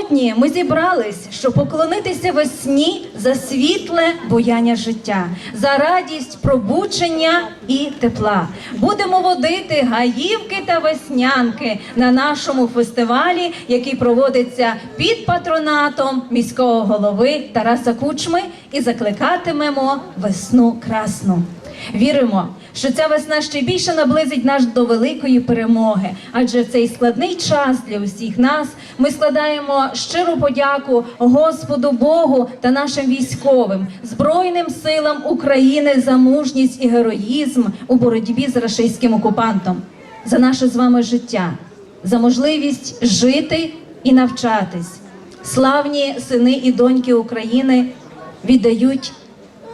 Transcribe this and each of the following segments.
Сьогодні ми зібрались, щоб поклонитися весні за світле буяння життя, за радість пробучення і тепла. Будемо водити гаївки та веснянки на нашому фестивалі, який проводиться під патронатом міського голови Тараса Кучми, і закликатимемо весну красну. Віримо, що ця весна ще більше наблизить нас до великої перемоги, адже в цей складний час для усіх нас ми складаємо щиру подяку Господу Богу та нашим військовим, Збройним силам України за мужність і героїзм у боротьбі з рашистським окупантом, за наше з вами життя, за можливість жити і навчатись. Славні сини і доньки України віддають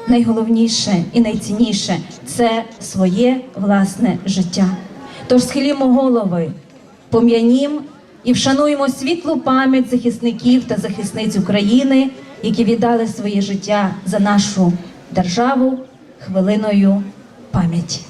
найголовніше і найцінніше це своє власне життя. Тож схилімо голови, пом'янім і вшануємо світлу пам'ять захисників та захисниць України, які віддали своє життя за нашу державу хвилиною пам'яті.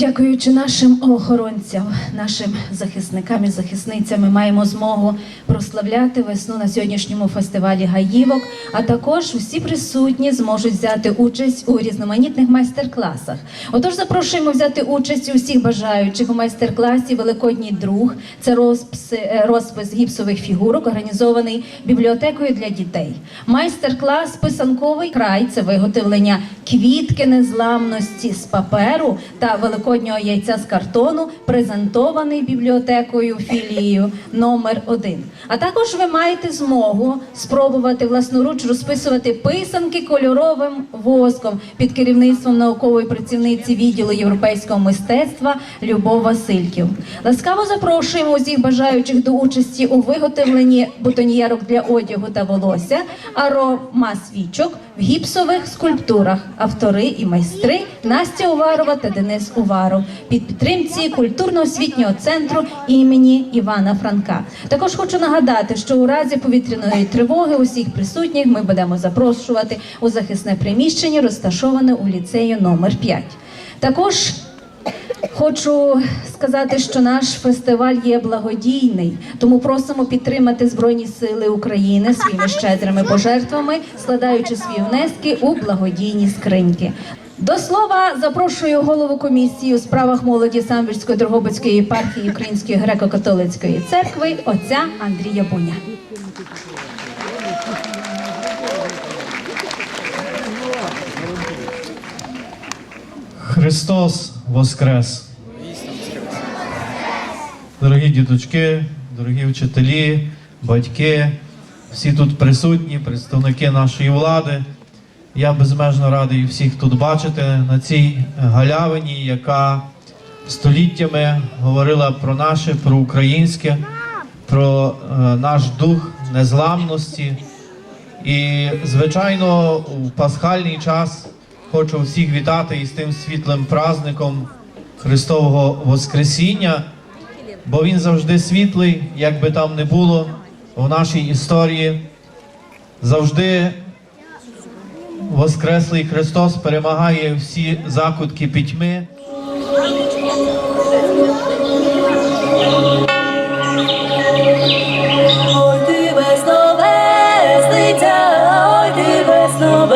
Дякуючи нашим охоронцям, нашим захисникам і захисницям, ми маємо змогу прославляти весну на сьогоднішньому фестивалі Гаївок. А також усі присутні зможуть взяти участь у різноманітних майстер-класах. Отож, запрошуємо взяти участь усіх бажаючих у майстер-класі Великодній друг. Це розпис, е, розпис гіпсових фігурок, організований бібліотекою для дітей. Майстер-клас Писанковий край це виготовлення квітки незламності з паперу та великоднього яйця з картону, презентований бібліотекою філією номер 1 А також ви маєте змогу спробувати власноруч розписувати писанки кольоровим воском під керівництвом наукової працівниці відділу європейського мистецтва Любов Васильків. Ласкаво запрошуємо усіх бажаючих до участі у виготовленні бутоньєрок для одягу та волосся, арома свічок в гіпсових скульптурах. Автори і майстри Настя Уварова та Денис Уваров під підтримці культурно-освітнього центру імені Івана Франка. Також хочу нагадати, що у разі повітряної тривоги усіх присутніх ми будемо запрошувати у захисне приміщення, розташоване у ліцею номер 5. Також Хочу сказати, що наш фестиваль є благодійний, тому просимо підтримати Збройні Сили України своїми щедрими пожертвами, складаючи свої внески у благодійні скриньки. До слова запрошую голову комісії у справах молоді Самбірської Дрогобицької єпархії Української греко-католицької церкви отця Андрія Буня. Христос Воскрес! Дорогі діточки, дорогі вчителі, батьки, всі тут присутні, представники нашої влади. Я безмежно радий всіх тут бачити на цій галявині, яка століттями говорила про наше, про українське, про е, наш дух незламності. І, звичайно, у пасхальний час хочу всіх вітати із тим світлим праздником Христового Воскресіння, бо він завжди світлий, як би там не було в нашій історії. Завжди Воскреслий Христос перемагає всі закутки пітьми. Ой, ти весно весниця, ой, ти весно,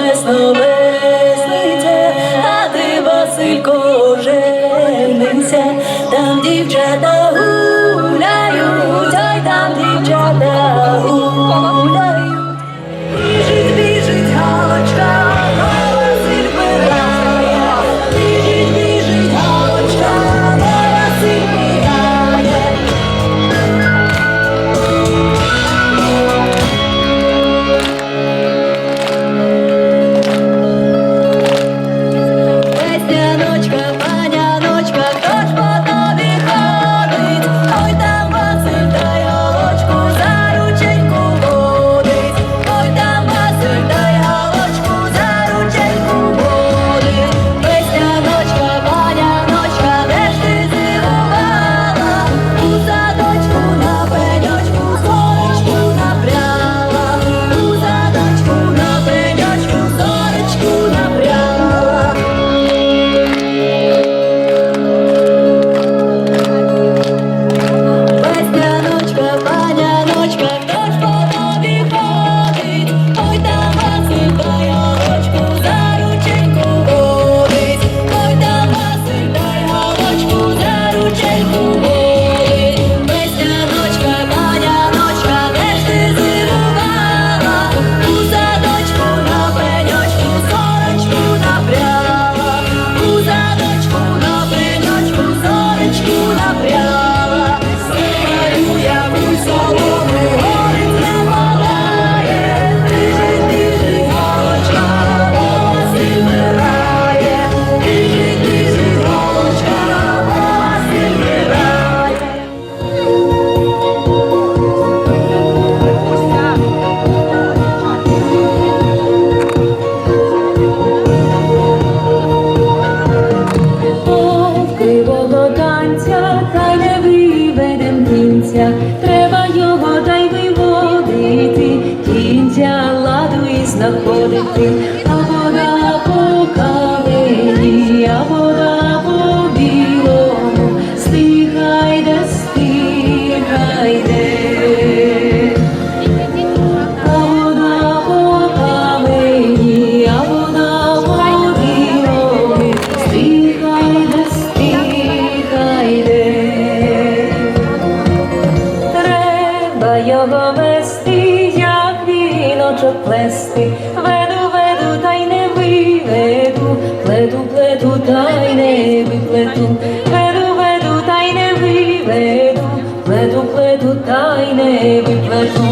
Треба його вести, як віночок плести. Веду, веду, та й не виведу, плету, плету, та й не виплету. Веду, веду, та й не виведу, плету, плету, та й не виплету.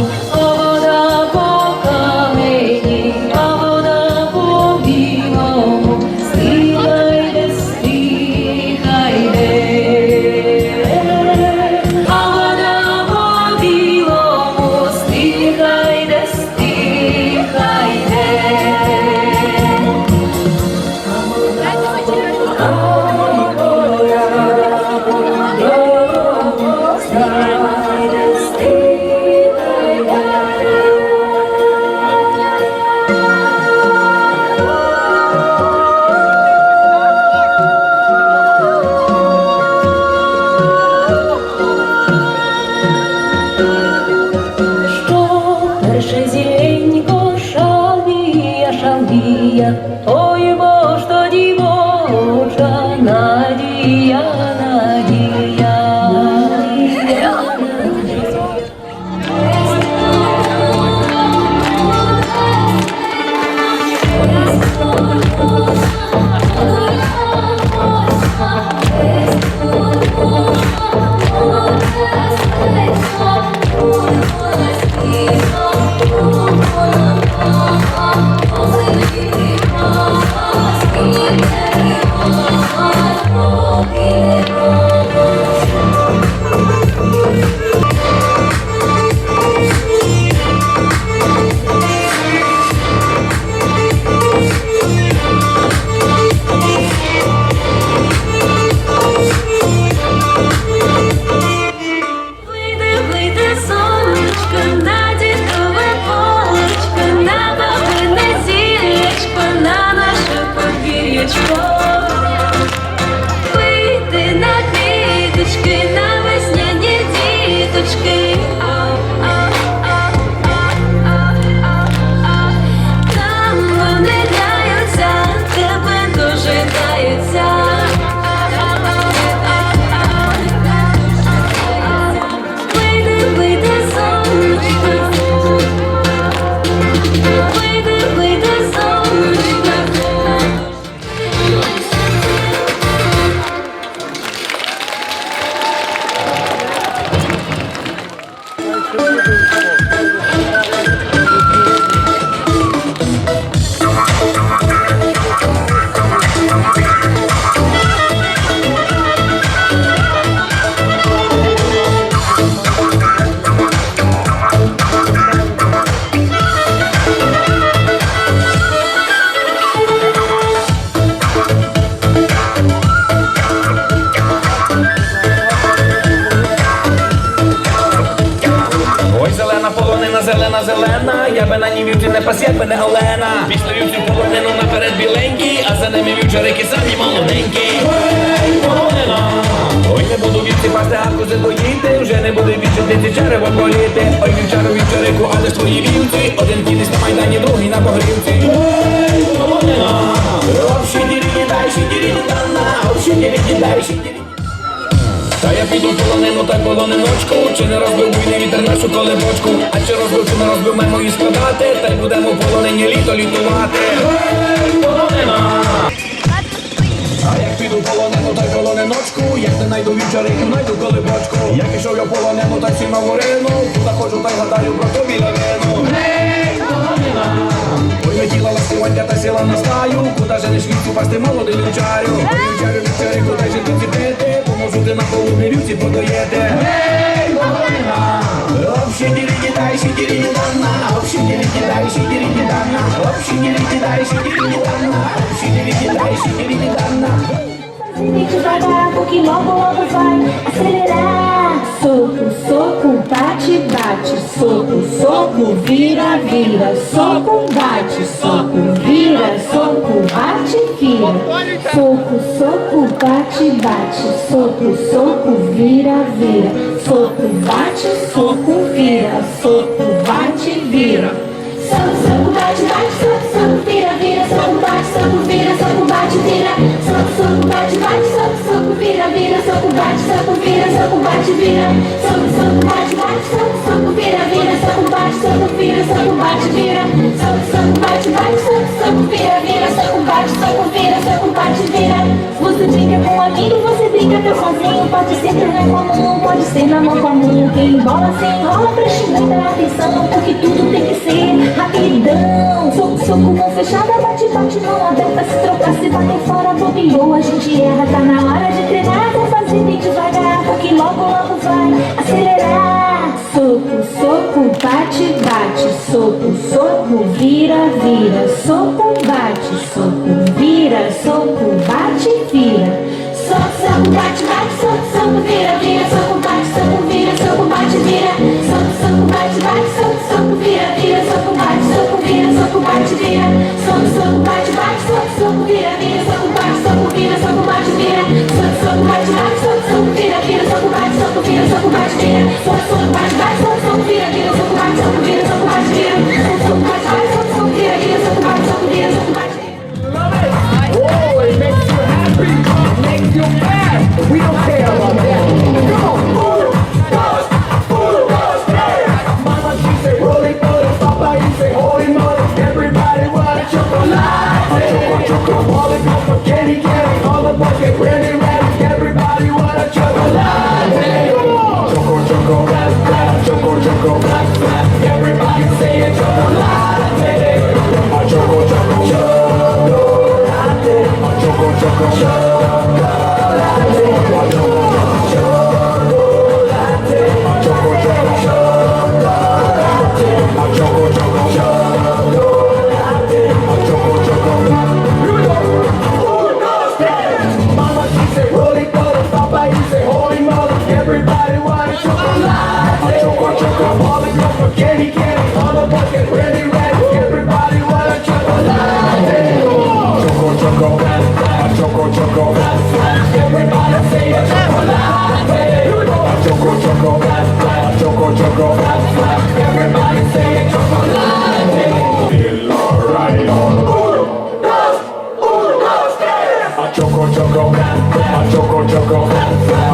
Вівчарики самі молоденькі. Ой, не буду вівці пасти, а кози доїти, вже не буде відчути черево боліти. Ой, вівчару, вівчарику, але ж твої вівці, один кінець на майдані, другий на погрівці. Полонина. Оп, щидірі, дай, щидірі, дана, оп, щидірі, дай, щидірі. Та я піду полонину та полониночку Чи не розбив буйний вітер нашу колебочку А чи розбив, чи не розбив і складати Та й будемо в полонині літо літувати! Піду в полонину та й полониночку Як не найду вівчариків, найду колебочку Як ішов я в полонину та й сів на ворину Туди ходжу та й гадаю про тобі лавину Гей, полонина! Ой, летіла ластивонька та сіла на стаю. Куда же не швидко пасти молодий вівчарю вівчарю, вівчарю, дай же тут пити Поможу ти на полудні вівці подаєте Гей, полонина! Hop şekeri gider que logo logo vai acelerar Soco, soco, bate, bate Soco, soco, vira, vira Soco, bate, soco, vira Soco, bate, vira Soco, soco, bate, bate. Soco, soco, vira, vira. соку бачи, соку віра, соку бачи віра. Сонце удачі, дай сонце. soco, bate, soco, vira, soco, bate, vira. Soco, soco, bate, bate, soco, soco, vira, vira. Soco, bate, soco, vira, soco, bate, vira. Soco, soco, bate, bate, soco, soco, vira, vira. Soco, bate, soco, vira, soco, bate, vira. Você brinca com um amigo, você brinca até sozinho. Pode ser problema é comum, pode ser na mão comum. Quem bola sem enrola, preste muita atenção. Porque tudo tem que ser rapidão. Soco, soco, mão fechada, bate, bate, mão aberta. Se trocar, se bater fora, bobeou. A gente erra, tá na hora de treinar, vou fazer firme devagar, porque logo, logo vai acelerar. Soco, soco, bate, bate, soco, soco, vira, vira, soco, bate, soco, vira, soco, bate, vira. Soco, soco, bate, bate, soco, soco, vira, vira, soco, bate, soco, vira, soco, bate, vira. Soco, soco, bate, bate, soco, soco, vira, vira, soco, bate, soco, vira, soco, bate, vira. Soco, soco, bate, bate, soco, soco, vira, vira, soco, bate, soco, vira, soco, bate, vira soco, mais soco, soco, vira, vira, soco, bate, soco, vira, soco, bate, vira, soco, soco, bate, bate, soco, soco, vira, vira, soco, bate, soco, choco, my choco choco.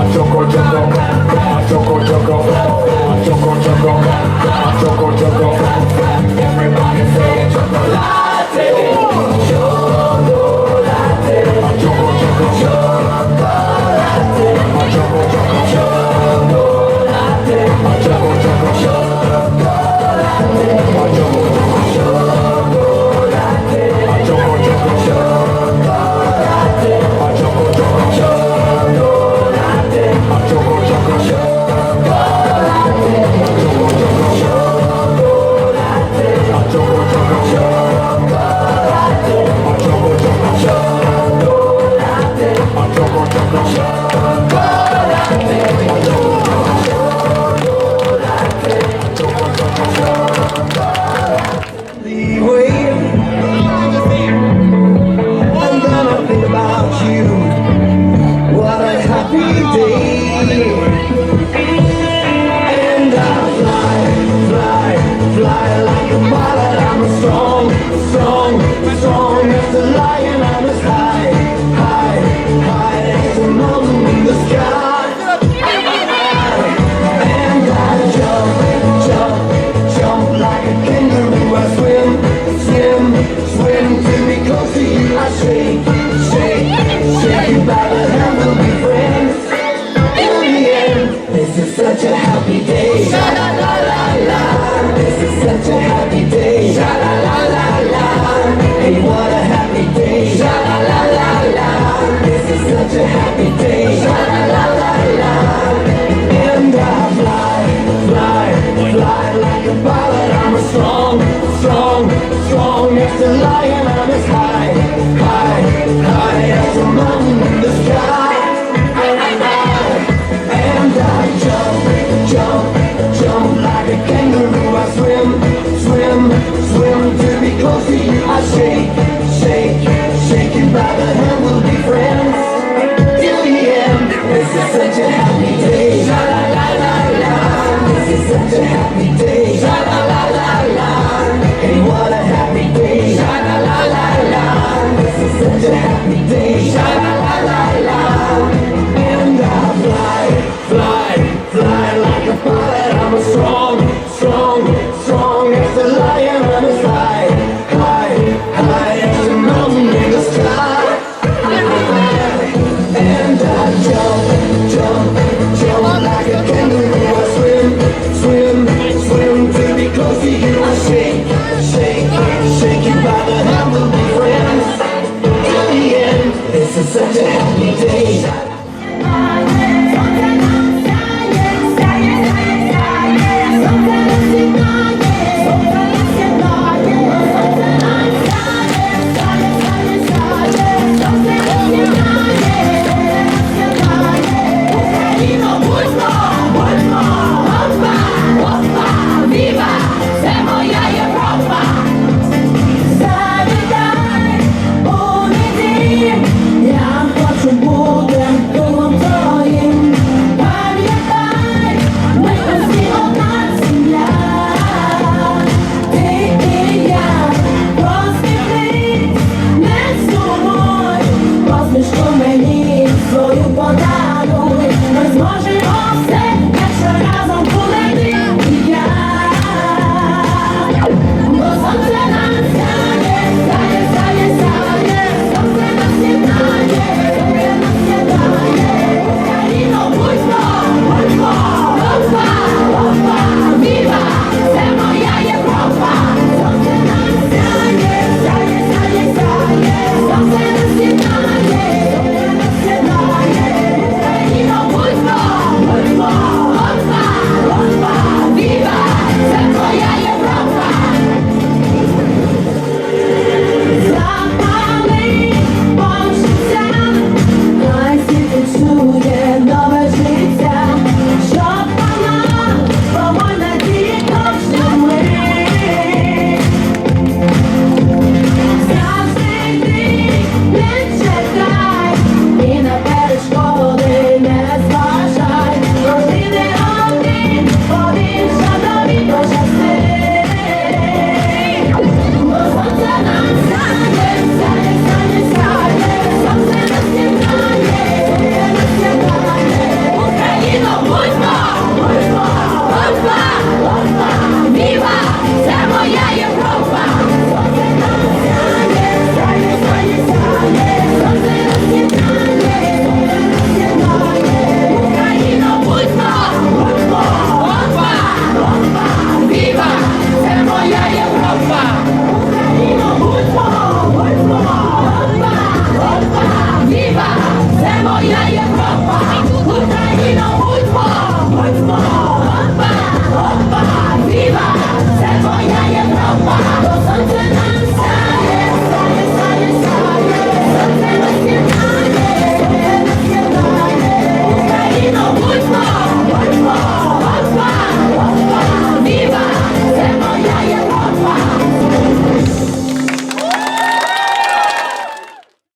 it's alive.